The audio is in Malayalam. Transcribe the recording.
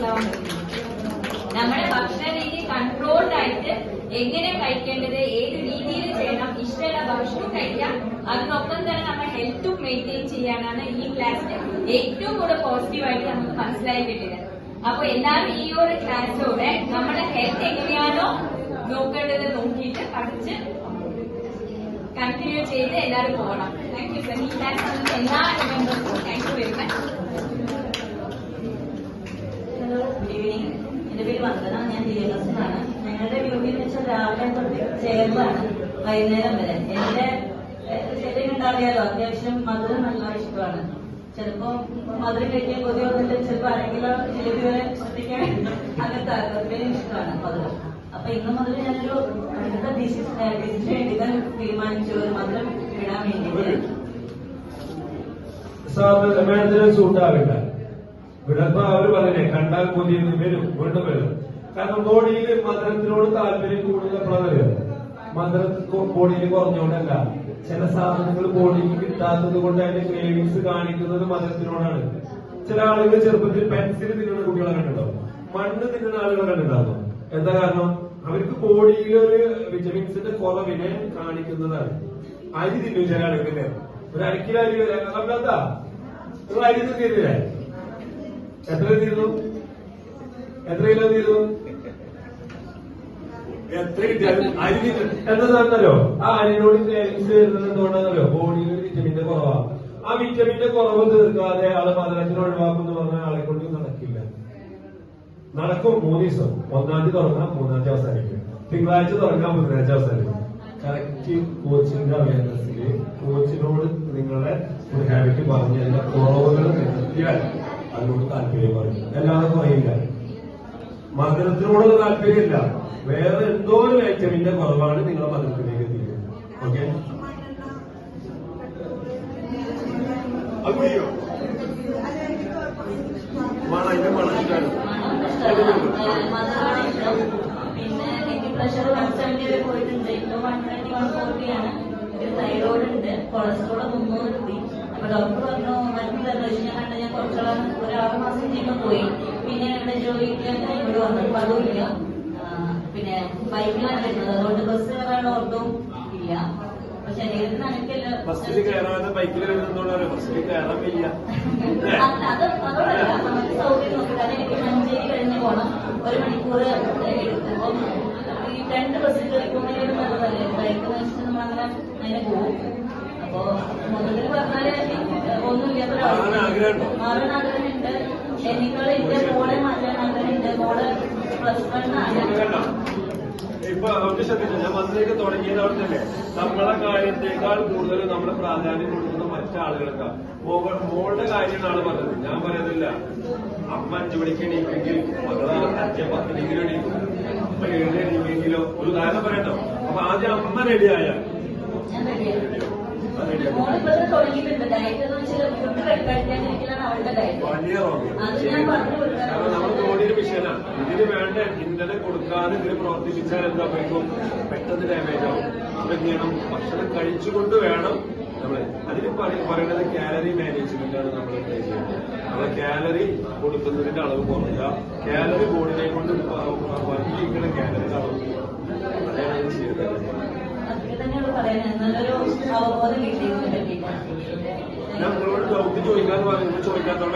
മനസ്സിലാവാൻ പറ്റും നമ്മുടെ ഭക്ഷണ രീതി കൺട്രോൾഡ് ആയിട്ട് എങ്ങനെ കഴിക്കേണ്ടത് ഏത് രീതിയിൽ ചെയ്യണം ഇഷ്ടമുള്ള ഭക്ഷണം കഴിക്കാം. അതിനൊപ്പം തന്നെ നമ്മുടെ ഹെൽത്തും മെയിന്റെയിൻ ചെയ്യാനാണ് ഈ ക്ലാസ്സിൽ ഏറ്റവും കൂടുതൽ പോസിറ്റീവായിട്ട് നമുക്ക് മനസ്സിലായി കിട്ടിയത്. അപ്പൊ എല്ലാവരും ഈ ഒരു ക്ലാസ്സിലൂടെ നമ്മുടെ ഹെൽത്ത് എങ്ങനെയാണോ നോക്കേണ്ടത് നോക്കിയിട്ട് പഠിച്ച് കണ്ടിന്യൂ ചെയ്ത് എല്ലാവരും പോകണം. താങ്ക് യു സർ ഈ ക്ലാസ് എല്ലാ മെമ്പേഴ്സും thank you very much evening എന്റെ പേര് വന്ദന ഞാൻ ഡി എൽ ഞങ്ങളുടെ ഡ്യൂട്ടി എന്ന് വെച്ചാൽ രാവിലെ തൊട്ട് ചേർന്നാണ് വൈകുന്നേരം വരെ. എന്റെ ശരീരം ഉണ്ടാവിയാലോ? അത്യാവശ്യം മധുരം നല്ല ഇഷ്ടമാണ്. ചിലപ്പോ മധുരം കഴിക്കാൻ കൊതി വന്നിട്ട് ചിലപ്പോ ആരെങ്കിലും ജിലേബി വരെ ശ്രദ്ധിക്കാൻ അങ്ങനത്തെ അത്രയും ഇഷ്ടമാണ് മധുരം. അപ്പൊ ഇന്ന് മുതൽ ഞാനൊരു അടുത്ത ഡിസിന് വേണ്ടി തീരുമാനിച്ചു. മധുരം ഇടാൻ വേണ്ടിയിട്ട്. സാറിന് സൂട്ടാവില്ല വിടപ്പോ അവർ പറഞ്ഞേ കണ്ടാൽ കൊതിയിൽ വരും വീണ്ടും വരും. കാരണം ബോഡിയിൽ മധുരത്തിനോട് താല്പര്യം കൂടുതൽ എപ്പോഴാണ് മധുരം ബോഡിയിൽ കുറഞ്ഞുകൊണ്ടല്ല. ചില സാധനങ്ങൾ ബോഡിക്ക് കിട്ടാത്തത് കൊണ്ട് അതിന്റെ ക്രേവിങ്സ് കാണിക്കുന്നത് മധുരത്തിനോടാണ് ചില ആളുകൾ ചെറുപ്പത്തിൽ പെൻസിൽ തിന്നുന്ന കുട്ടികളെ കണ്ടിട്ടുണ്ടാവും. മണ്ണ് തിന്നുന്ന ആളുകളെ കണ്ടിട്ടുണ്ടാവും. എന്താ കാരണം? അവർക്ക് ബോഡിയിൽ ഒരു വിറ്റമിൻസിന്റെ കുറവിനെ കാണിക്കുന്നതാണ്. അരി തിന്നു ചില ആളുകൾ ഒരു അരക്കിലോ അരി വരാൻ എന്താ? നിങ്ങൾ അരി തിന്നില്ലേ എത്ര തീർന്നു എത്ര കിലോ തീർന്നു എത്ര ആ അരിനോട് ക്രേവിങ്സ് വരുന്നത് എന്തുകൊണ്ടാണെന്നല്ലോ വിറ്റമിന്റെ കുറവാണ്. ആ വിറ്റമിന്റെ കുറവ് തീർക്കാതെ ആൾ പതിനഞ്ചിന് ഒഴിവാക്കുന്നു പറഞ്ഞാൽ ആളെ കൊണ്ട് നടക്കില്ല. നടക്കും മൂന്ന് ദിവസം. ഒന്നാം തീയതി തുടങ്ങാം മൂന്നാം തീയതി അവസാനിക്കും. തിങ്കളാഴ്ച തുടങ്ങാം ബുധനാഴ്ച അവസാനിക്കും. കറക്റ്റ് കോച്ചിന്റെ അവയർനെസ്സിൽ കോച്ചിനോട് നിങ്ങളുടെ ഹാബിറ്റ് പറഞ്ഞു കുറവുകൾ നികത്തിയാൽ അതിനോട് താല്പര്യം പറയും അല്ലാതെ പറയില്ല മധുരത്തിനോടുള്ള താല്പര്യമില്ല. വേറെ എന്തോ ഒരു ഐറ്റമിന്റെ കുറവാണ് നിങ്ങളെ മതത്തിലേക്ക് എത്തിയത് ഓക്കെ അയ്യോ മണം അതിന്റെ പിന്നെ പ്രഷർ വൺ സെവന്റി വരെ പോയിട്ടുണ്ട്. ഇപ്പൊ വൺ ട്വന്റി വൺ ഫോർട്ടി ആണ്. ഒരു തൈറോയിഡ് ഉണ്ട്. കൊളസ്ട്രോൾ മുന്നൂറ് കൂടി അപ്പൊ ഡോക്ടർ പറഞ്ഞു മരുന്ന് ഞാൻ കണ്ട ഞാൻ കുറച്ചോളം ഒരു ആറ് മാസം കഴിയുമ്പോൾ പോയി. പിന്നെ ഇവിടെ ജോലിക്ക് ഇവിടെ വന്നു അപ്പൊ അതുമില്ല പിന്നെ ബൈക്കിലാണ് വരുന്നത്. അതുകൊണ്ട് ബസ് കയറാനുള്ള ഓട്ടവും ഇല്ല. അപ്പൊ ശരീരത്തിന് അനക്കല്ല. ബസ്സിൽ കയറാതെ ബൈക്കിൽ വരുന്നതോടെ ബസ്സിൽ അല്ല, അത് അതോടല്ല നമുക്ക് സൗകര്യം നോക്കി എനിക്ക് മഞ്ചേരി കഴിഞ്ഞ് പോണം. ഒരു മണിക്കൂർ എടുക്കും ഈ രണ്ട് ബസ്സിൽ കളിക്കുന്നതിന് നല്ലതല്ലേ? കണ്ടോ? ഇപ്പൊ അവർക്ക് ശ്രദ്ധിച്ചു? ഞാൻ മന്ത്രിയൊക്കെ തുടങ്ങിയത് അവിടെ തന്നെ നമ്മളെ കാര്യത്തെക്കാൾ കൂടുതൽ നമ്മൾ പ്രാധാന്യം കൊടുക്കുന്ന മറ്റാളുകൾക്കാ മോളുടെ കാര്യമാണ് പറഞ്ഞത്. ഞാൻ പറയുന്നില്ല. അമ്മ അഞ്ചു മണിക്ക് എണീക്കെങ്കിൽ മകൾ അഞ്ച് പത്തിനെങ്കിലും എണീക്കും. അമ്മ ഏഴ് എണീക്കുമെങ്കിലോ? ഒരു ഉദാഹരണം പറയട്ടോ. അപ്പൊ ആദ്യം അമ്മ റെഡിയായാൽ ബോഡിയുടെ മിഷനാണ് ഇതിന് വേണ്ട ഇന്ധനം കൊടുക്കാതെ ഇതിന് പ്രവർത്തിപ്പിച്ചാൽ എന്താ പറ്റും? പെട്ടെന്ന് ഡാമേജ് ആവും. അപ്പൊ എന്ത് ചെയ്യണം? ഭക്ഷണം കഴിച്ചുകൊണ്ട് വേണം നമ്മൾ. അതിന് പറ- പറയുന്നത് കാലറി മാനേജ്മെന്റ് ആണ് നമ്മൾ ചെയ്യുന്നത്. നമ്മളെ കാലറി കൊടുക്കുന്നതിന്റെ അളവ് കുറയ്ക്കുക. കാലറി ബോഡിനെ കൊണ്ട് വർദ്ധിക്കുന്ന കാലറിയുടെ അളവ് അതാണ് ചെയ്യുന്നത്. പറയുന്നത് നല്ലൊരു അവബോധം കിട്ടിയതിനെ പറ്റിയിട്ടാണ് ഞാൻ നിങ്ങളോട് ചോദിക്കാന്ന് പറയുമ്പോൾ ചോദിക്കാത്തോടെ